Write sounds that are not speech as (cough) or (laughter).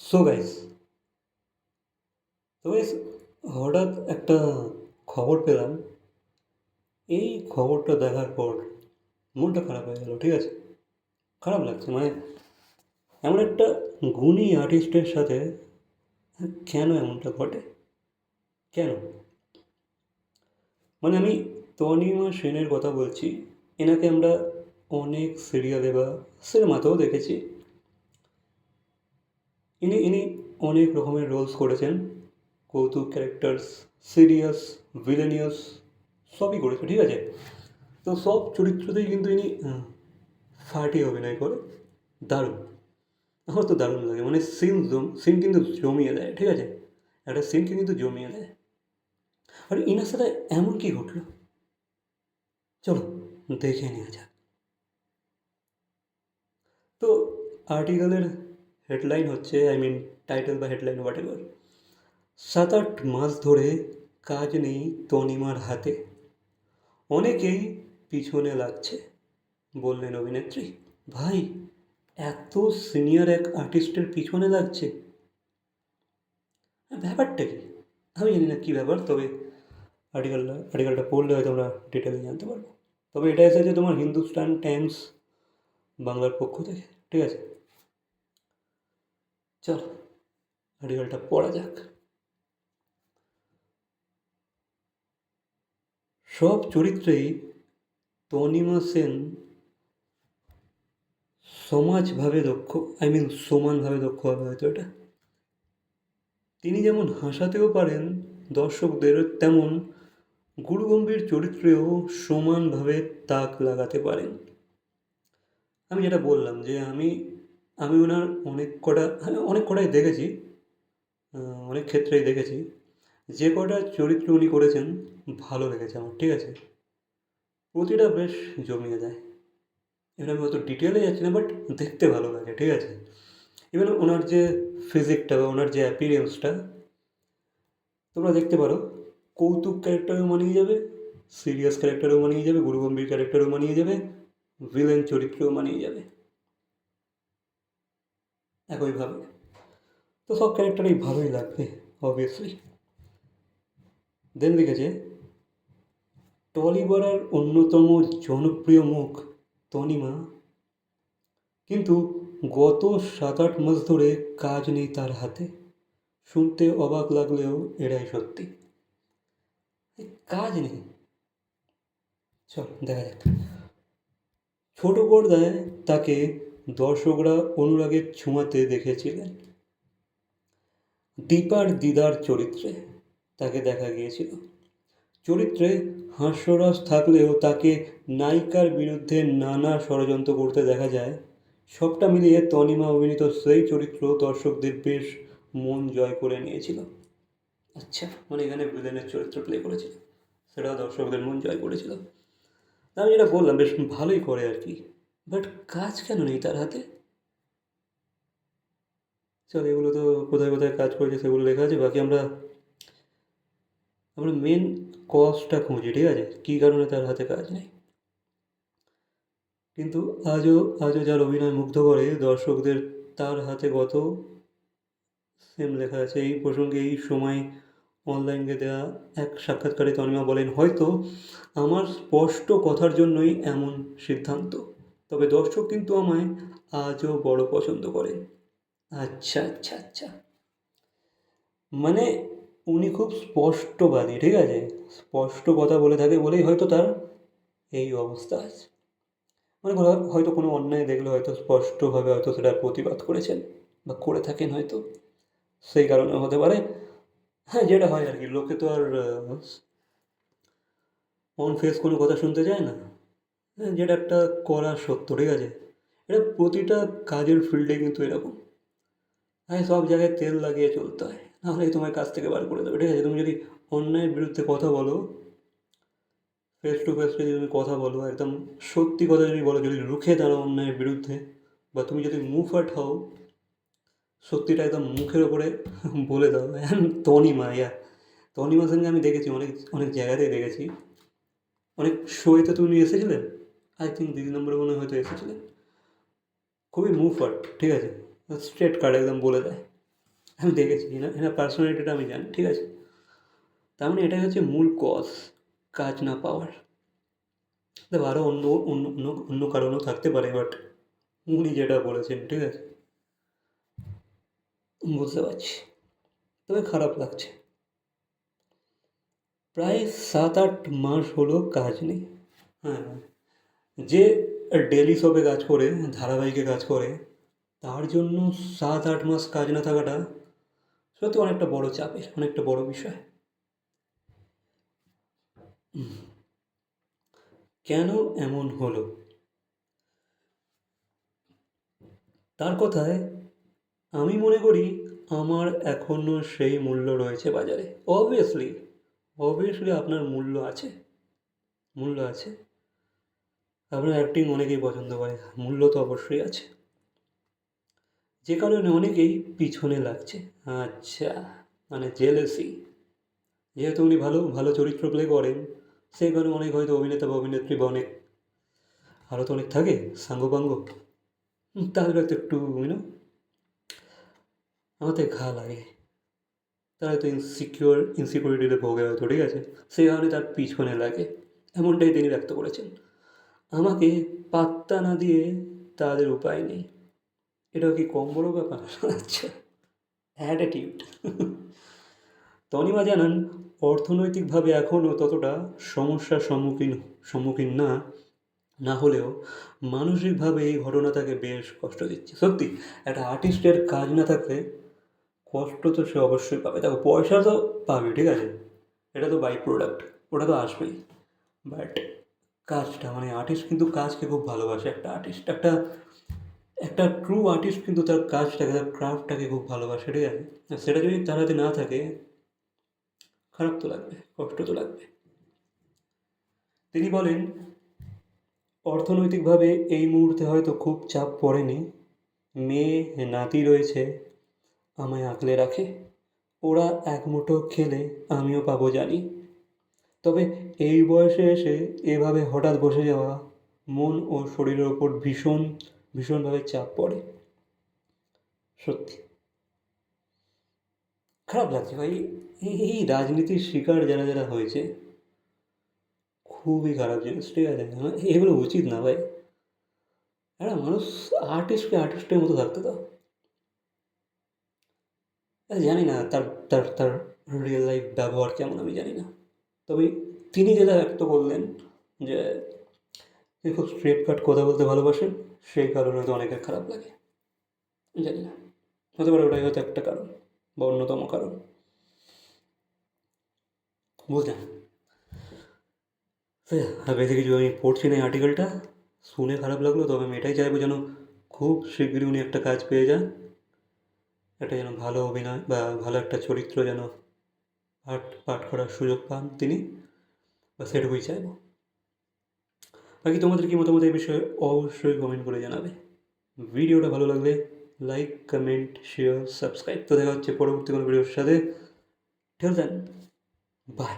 So guys তো guys হঠাৎ একটা খবর পেলাম। এই খবরটা দেখার পর মনটা খারাপ হয়ে গেল, ঠিক আছে? খারাপ লাগছে মানে এমন একটা গুণী আর্টিস্টের সাথে কেন এমনটা ঘটে? কেন? মানে আমি তনিমা সেনের কথা বলছি। এনাকে আমরা অনেক সিরিয়ালে বা সিনেমাতেও দেখেছি। ইনি ইনি অনেক রকমের রোলস করেছেন। কৌতুক ক্যারেক্টার্স সিরিয়াস ভিলেনিয়াস সবই করেছে, ঠিক আছে? তো সব চরিত্রতেই কিন্তু ইনি ফাটিয়ে অভিনয় করে। দারুণ। আমার তো দারুণ লাগে। মানে সিন জম সিন কিন্তু জমিয়ে দেয়, ঠিক আছে? একটা সিনকে কিন্তু জমিয়ে দেয়। আর ইনার সাথে এমন কি ঘটলো? চলো, দেখে নেওয়া যাক। তো আর্টিকেলের হেডলাইন হচ্ছে আই মিন টাইটেল বা হেডলাইন হোয়াট এভার সাত আট মাস ধরে কাজ নেই তনিমার হাতে। অনেকেই পিছনে লাগছে, বললেন অভিনেত্রী। ভাই, এত সিনিয়র এক আর্টিস্টের পিছনে লাগছে। ব্যাপারটা কি? আমি জানি না কী ব্যাপার, তবে আর্টিকেলটা আর্টিকেলটা পড়লে হয়তো আমরা ডিটেলে জানতে পারব। তবে এটা এসেছে তোমার হিন্দুস্তান টাইমস বাংলার পক্ষ থেকে, ঠিক আছে? চল আর্টিকেলটা পড়া যাক। সব চরিত্রেই তনিমা সেন সমাজভাবে দক্ষ আই মিন সমানভাবে দক্ষ হবে হয়তো এটা। তিনি যেমন হাসাতেও পারেন দর্শকদের তেমন গুরুগম্ভীর চরিত্রেও সমানভাবে তাক লাগাতে পারেন। আমি যেটা বললাম যে আমি আমি ওনার অনেক কটা হ্যাঁ, অনেক কটাই দেখেছি অনেক ক্ষেত্রেই দেখেছি। যে কটা চরিত্র উনি করেছেন ভালো লেগেছে আমার ঠিক আছে? প্রতিটা বেশ জমিয়ে দেয়। এবার আমি অত ডিটেলে যাচ্ছি না বাট দেখতে ভালো লাগে ঠিক আছে? ইভেন ওনার যে ফিজিকটা বা ওনার যে অ্যাপিরিয়েন্সটা তোমরা দেখতে পারো কৌতুক ক্যারেক্টারও মানিয়ে যাবে সিরিয়াস ক্যারেক্টারও মানিয়ে যাবে গুরুগম্ভীর ক্যারেক্টারও মানিয়ে যাবে ভিলেন চরিত্রও মানিয়ে যাবে। একইভাবে তো সব ক্যারেক্টারই ভালোই লাগবে অবভিয়াসলি দেন লিখেছে টলিপাড়ার অন্যতম জনপ্রিয় মুখ তনিমা কিন্তু গত সাত আট মাস ধরে কাজ নেই তার হাতে। শুনতে অবাক লাগলেও এটাই সত্যি। কাজ নেই। চল, দেখা যাক। ছোট পর্দায় তাকে দর্শকরা অনুরাগের ছোঁয়াতে দেখেছিলেন। দীপার দিদার চরিত্রে তাকে দেখা গিয়েছিল। চরিত্রে হাস্যরস থাকলেও তাকে নায়িকার বিরুদ্ধে নানা ষড়যন্ত্র করতে দেখা যায়। সবটা মিলিয়ে তনিমা অভিনীত সেই চরিত্র দর্শকদের বেশ মন জয় করে নিয়েছিল। আচ্ছা মানে এখানে ভিলেনের চরিত্র প্লে করেছিল। সেটা দর্শকদের মন জয় করেছিল। আমি যেটা বললাম, বেশ ভালোই করে আর কি। বাট কাজ কেন নেই তার হাতে? চল, এগুলো তো কোথায় কোথায় কাজ করেছে সেগুলো লেখা আছে, বাকি আমরা আমরা মেন কজটা খুঁজি, ঠিক আছে? কী কারণে তার হাতে কাজ নেই? কিন্তু আজও আজও যার অভিনয় মুগ্ধ করে, দর্শকদের তার হাতে গত সেম লেখা আছে। এই প্রসঙ্গে, এই সময় অনলাইনকে দেওয়া এক সাক্ষাৎকারে তনিমা বলেন, হয়তো আমার স্পষ্ট কথার জন্যই এমন সিদ্ধান্ত। তবে দর্শক কিন্তু আমায় আজও বড় পছন্দ করেন। আচ্ছা আচ্ছা আচ্ছা। মানে উনি খুব স্পষ্টবাদী, ঠিক আছে? স্পষ্ট কথা বলে থাকে বলেই হয়তো তার এই অবস্থা আছে। মানে হয়তো কোনো অন্যায় দেখলে হয়তো স্পষ্টভাবে হয়তো সেটার প্রতিবাদ করেছেন বা করে থাকেন হয়তো। সেই কারণে হতে পারে। হ্যাঁ যেটা হয় আর কি, লোকে তো আর অন ফেস কোনো কথা শুনতে চায় না। যেটা একটা করা সত্য, ঠিক আছে? এটা প্রতিটা কাজের ফিল্ডে কিন্তু এরকম। হ্যাঁ সব জায়গায় তেল লাগিয়ে চলতে হয়, নাহলে তোমার কাছ থেকে বার করে দেবে, ঠিক আছে? তুমি যদি অন্যায়ের বিরুদ্ধে কথা বলো ফেস টু ফেস যদি তুমি কথা বলো, একদম সত্যি কথা যদি বলো, যদি রুখে দাঁড়াও অন্যায়ের বিরুদ্ধে, বা তুমি যদি মুভ আট হও, সত্যিটা একদম মুখের ওপরে (laughs) বলে দাও। হ্যাঁ তনিমা ইয়া। তনিমার সঙ্গে আমি দেখেছি, অনেক অনেক জায়গাতেই দেখেছি। অনেক শোয়েতে তুমি এসেছিলেন আই থিঙ্ক দিদি নম্বরে মনে হয় হয়তো এসেছিলেন। খুবই মুভ আট ঠিক আছে? স্ট্রেট কার্ড একদম বলে দেয়। আমি দেখেছি না এনার পার্সোনালিটিটা আমি জানি, ঠিক আছে? তার মানে এটাই হচ্ছে মূল কজ কাজ না পাওয়ার। দেখো আরও অন্য অন্য অন্য অন্য কারণও থাকতে পারে বাট উনি যেটা বলেছেন, ঠিক আছে? বুঝতে পারছি। তবে খারাপ লাগছে। প্রায় সাত আট মাস হলো কাজ নেই। হ্যাঁ যে ডেলি শপে কাজ করে, ধারাবাহিকে কাজ করে, তার জন্য সাত আট মাস কাজ না থাকাটা সত্যি অনেকটা বড় চাপের, অনেকটা বড় বিষয়। কেন এমন হলো? তার কথায় আমি মনে করি আমার এখনও সেই মূল্য রয়েছে বাজারে। অবভিয়াসলি অবভিয়াসলি আপনার মূল্য আছে। মূল্য আছে। আপনার অ্যাক্টিং অনেকেই পছন্দ করে, মূল্য তো অবশ্যই আছে। যে কারণে অনেকেই পিছনে লাগছে। আচ্ছা মানে জেলেসি যেহেতু উনি ভালো ভালো চরিত্র প্লে করেন, সেই কারণে অনেক হয়তো অভিনেতা বা অভিনেত্রী বা অনেক আরও তো অনেক থাকে, সাঙ্গপাঙ্গ। তাদের হয়তো একটু ইউনো আমাদের ঘা লাগে। তারা হয়তো ইনসিকিউর ইনসিকিউরিটিতে ভোগে হয়তো, ঠিক আছে? সেই কারণে তার পিছনে লাগে। এমনটাই তিনি ব্যক্ত করেছেন। আমাকে পাত্তা না দিয়ে তাদের উপায় নেই। এটা কি কম বড় ব্যাপার? আচ্ছা অ্যাটিটিউড তনিমা জানান, অর্থনৈতিকভাবে এখনও ততটা সমস্যার সম্মুখীন সম্মুখীন না না হলেও মানসিকভাবে এই ঘটনা তাকে বেশ কষ্ট দিচ্ছে। সত্যি, একটা আর্টিস্টের কাজ না থাকলে কষ্ট তো সে অবশ্যই পাবে। দেখো, পয়সা তো পাবে, ঠিক আছে? এটা তো বাই প্রোডাক্ট ওটা তো আসবেই। বাট কাজটা মানে আর্টিস্ট কিন্তু কাজকে খুব ভালোবাসে। একটা আর্টিস্ট একটা একটা ট্রু আর্টিস্ট কিন্তু তার কাজটাকে, তার ক্রাফটটাকে খুব ভালোবাসে, ঠিক আছে? সেটা যদি তার হাতে না থাকে, খারাপ তো লাগবে, কষ্ট তো লাগবে। তিনি বলেন, অর্থনৈতিকভাবে এই মুহূর্তে হয়তো খুব চাপ পড়েনি। মেয়ে, নাতি রয়েছে, আমায় আঁকলে রাখে। ওরা এক মুঠো খেলে আমিও পাবো জানি। তবে এই বয়সে এসে এভাবে হঠাৎ বসে যাওয়া মন ও শরীরের ওপর ভীষণ, ভীষণভাবে চাপ পড়ে। সত্যি। খারাপ লাগছে ভাই। এই রাজনীতির শিকার যারা যারা হয়েছে, খুবই খারাপ জিনিস, ঠিক আছে? এগুলো উচিত না ভাই। একটা মানুষ আর্টিস্টকে আর্টিস্টের মতো থাকতে আরে জানি না, তার তার তার রিয়েল লাইফ ব্যবহার কেমন আমি জানি না। তবে তিনি যেটা ব্যক্ত করলেন যে তিনি খুব স্ট্রেট কাট কথা বলতে ভালোবাসেন, সেই কারণে হয়তো অনেকের খারাপ লাগে। জানি না। হতে পারে ওটাই হয়তো একটা কারণ বা অন্যতম কারণ। বুঝলেন আর বেশি কিছু আমি পড়ছি না এই আর্টিকেলটা শুনে খারাপ লাগল, তবে আমি এটাই চাইব যেন খুব শীঘ্রই উনি একটা কাজ পেয়ে যান। একটা যেন ভালো অভিনয় বা ভালো একটা চরিত্র যেন পাঠ পাঠ করার সুযোগ পান তিনি বা সেটুকুই চাইব। বাকি তোমাদের কি মতামত এই বিষয়ে অবশ্যই কমেন্ট করে জানাবে। ভিডিওটা ভালো লাগলে লাইক কমেন্ট শেয়ার সাবস্ক্রাইব তো দেখা হচ্ছে পরবর্তী কোনো ভিডিওর সাথে। ঠিক দেন বাই